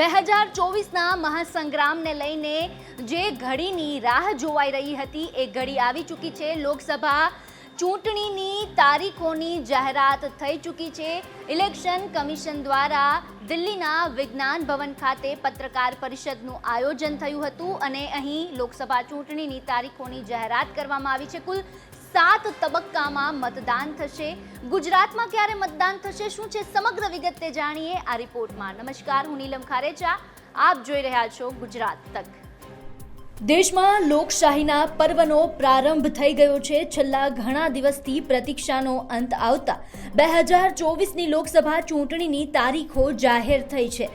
બે હજાર ચોવીસના મહાસંગ્રામને લઈને જે ઘડીની રાહ જોવાઈ રહી હતી, એ ઘડી આવી ચૂકી છે. લોકસભા ચૂંટણીની તારીખોની જાહેરાત થઈ ચૂકી છે. ઇલેક્શન કમિશન દ્વારા દિલ્હીના વિજ્ઞાન ભવન ખાતે પત્રકાર પરિષદનું આયોજન થયું હતું અને અહીં લોકસભા ચૂંટણીની તારીખોની જાહેરાત કરવામાં આવી છે. કુલ સાત તબક્કામાં મતદાન થશે. ગુજરાતમાં ક્યારે મતદાન થશે, શું છે સમગ્ર વિગત તે જાણીએ આ રિપોર્ટમાં. નમસ્કાર, હું નીલમ ખારેચા. આપ જોઈ રહ્યા છો ગુજરાત તક. દેશમાં લોકશાહીના પર્વનો પ્રારંભ થઈ ગયો છે. છેલ્લા ઘણા દિવસથી પ્રતીક્ષાનો અંત આવતા બે હજાર ચોવીસની લોકસભા ચૂંટણીની તારીખો જાહેર થઈ છે.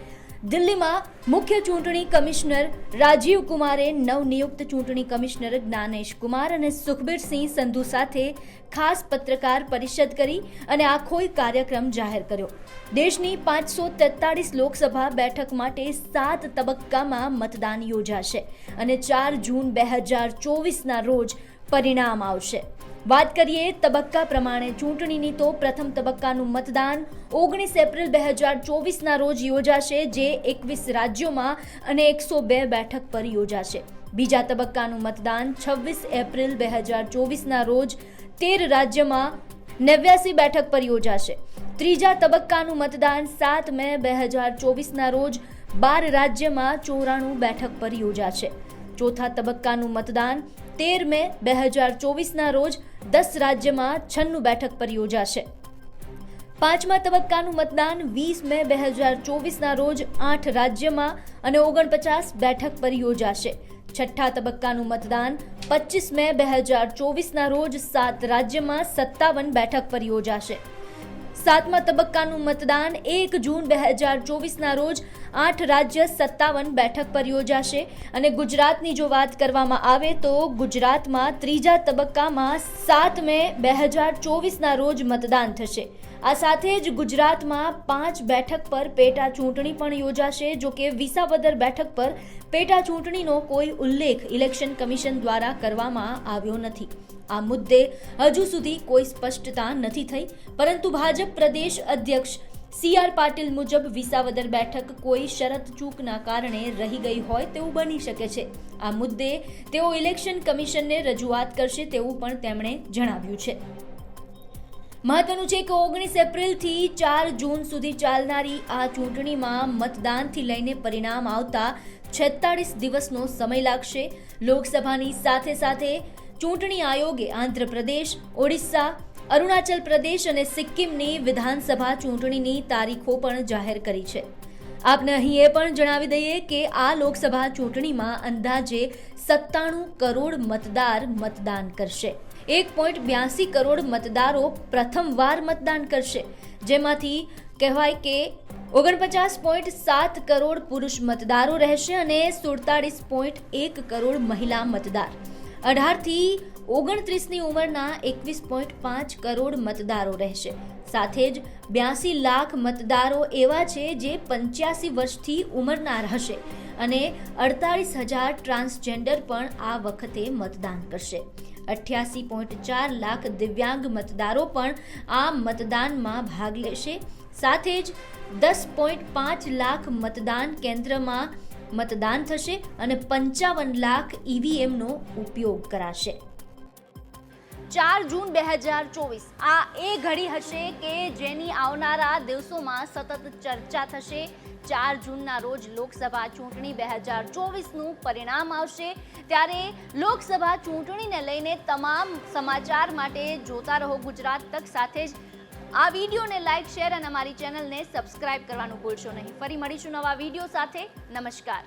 દિલ્હીમાં મુખ્ય ચૂંટણી કમિશનર રાજીવ કુમારે નવનિયુક્ત ચૂંટણી કમિશનર જ્ઞાનેશ કુમાર અને સુખબીરસિંહ સંધુ સાથે ખાસ પત્રકાર પરિષદ કરી અને આખોય કાર્યક્રમ જાહેર કર્યો. દેશની પાંચસો તેતાળીસ લોકસભા બેઠક માટે સાત તબક્કામાં મતદાન યોજાશે અને ચાર જૂન બે હજાર ચોવીસના રોજ પરિણામ આવશે. વાત કરીએ તબક્કા પ્રમાણે ચૂંટણીની તો પ્રથમ તબક્કાનું મતદાન ઓગણીસ એપ્રિલ બે હજાર ચોવીસના રોજ યોજાશે, જે એકવીસ રાજ્યોમાં અને એકસો બે બેઠક પર યોજાશે. બીજા તબક્કાનું મતદાન છવ્વીસ એપ્રિલ બે હજાર ચોવીસના રોજ તેર રાજ્યમાં નેવ્યાસી બેઠક પર યોજાશે. ત્રીજા તબક્કાનું મતદાન સાત મે બે હજાર ચોવીસના રોજ બાર રાજ્યમાં ચોરાણું બેઠક પર યોજાશે. ચોથા તબક્કાનું મતદાન તેર મે બે હજાર ચોવીસના રોજ દસ રાજ્યમાં છન્નું બેઠક પર યોજાશે. પાંચમા તબક્કાનું મતદાન વીસ મે બે હજાર ચોવીસના રોજ આઠ રાજ્યમાં અને ઓગણપચાસ બેઠક પર યોજાશે. છઠ્ઠા તબક્કાનું મતદાન પચીસ મે બે હજાર ચોવીસના રોજ સાત રાજ્યમાં સત્તાવન બેઠક પર યોજાશે. સાતમા તબક્કાનું મતદાન એક જૂન બે હજાર ચોવીસના રોજ આઠ રાજ્ય સત્તાવન બેઠક પર યોજાશે. અને ગુજરાતની જો વાત કરવામાં આવે તો ગુજરાતમાં ત્રીજા તબક્કામાં સાત મે બે હજાર ચોવીસના રોજ મતદાન થશે. આ સાથે જ ગુજરાતમાં પાંચ બેઠક પર પેટા ચૂંટણી પણ યોજાશે, જો કે વિસાવદર બેઠક પર પેટા ચૂંટણીનો કોઈ ઉલ્લેખ ઇલેક્શન કમિશન દ્વારા કરવામાં આવ્યો નથી. આ મુદ્દે હજુ સુધી કોઈ સ્પષ્ટતા નથી થઈ, પરંતુ ભાજપ પ્રદેશ અધ્યક્ષ સી આર પાટીલ મુજબ વિસાવદર બેઠક કોઈ શરત ચૂકના કારણે રહી ગઈ હોય તેવું બની શકે છે. આ મુદ્દે તેઓ ઇલેક્શન કમિશનને રજૂઆત કરશે તેવું પણ તેમણે જણાવ્યું છે. મહત્વનું છે કે ઓગણીસ એપ્રિલથી ચાર જૂન સુધી ચાલનારી આ ચૂંટણીમાં મતદાનથી લઈને પરિણામ આવતા છેતાળીસ દિવસનો સમય લાગશે. લોકસભાની સાથે સાથે ચૂંટણી આયોગે આંધ્રપ્રદેશ, ઓડિશા, અરુણાચલ પ્રદેશ અને સિક્કિમની વિધાનસભા ચૂંટણીની તારીખો પણ જાહેર કરી છે. આપને અહીં એ પણ જણાવી દઈએ કે આ લોકસભા ચૂંટણીમાં અંદાજે સત્તાણું કરોડ મતદાર મતદાન કરશે. એક પોઈન્ટ બ્યાસી કરોડ મતદારો પ્રથમવાર મતદાન કરશે. જેમાંથી કહેવાય કે ઓગણપચાસ પોઈન્ટ સાત કરોડ પુરુષ મતદારો રહેશે અને સુડતાળીસ પોઈન્ટ એક કરોડ મહિલા મતદાર. અઢારથી ઓગણત્રીસની ઉંમરના એકવીસ પોઈન્ટ પાંચ કરોડ મતદારો રહેશે. સાથે જ બ્યાસી લાખ મતદારો એવા છે જે પંચ્યાસી વર્ષથી ઉંમરના હશે અને અડતાળીસ હજાર ટ્રાન્સજેન્ડર પણ આ વખતે મતદાન કરશે. અઠ્યાસી પોઈન્ટ ચાર લાખ દિવ્યાંગ મતદારો પણ આ મતદાનમાં ભાગ લેશે. સાથે જ દસ પોઈન્ટ પાંચ લાખ મતદાન કેન્દ્રમાં મતદાન થશે અને પંચાવન લાખ ઈવીએમનો ઉપયોગ કરાશે. ચાર જૂન બે હજાર ચોવીસ, આ એ ઘડી હશે કે જેની આવનારા દિવસોમાં સતત ચર્ચા થશે. ચાર જૂનના રોજ લોકસભા ચૂંટણી બે હજાર ચોવીસનું પરિણામ આવશે. ત્યારે લોકસભા ચૂંટણીને લઈને તમામ સમાચાર માટે જોતા રહો ગુજરાત તક સાથે જ. આ વિડીયોને લાઇક શેર અને અમારી ચેનલને સબસ્ક્રાઇબ કરવાનું ભૂલશો નહીં. ફરી મળીશું નવા વીડિયો સાથે. નમસ્કાર.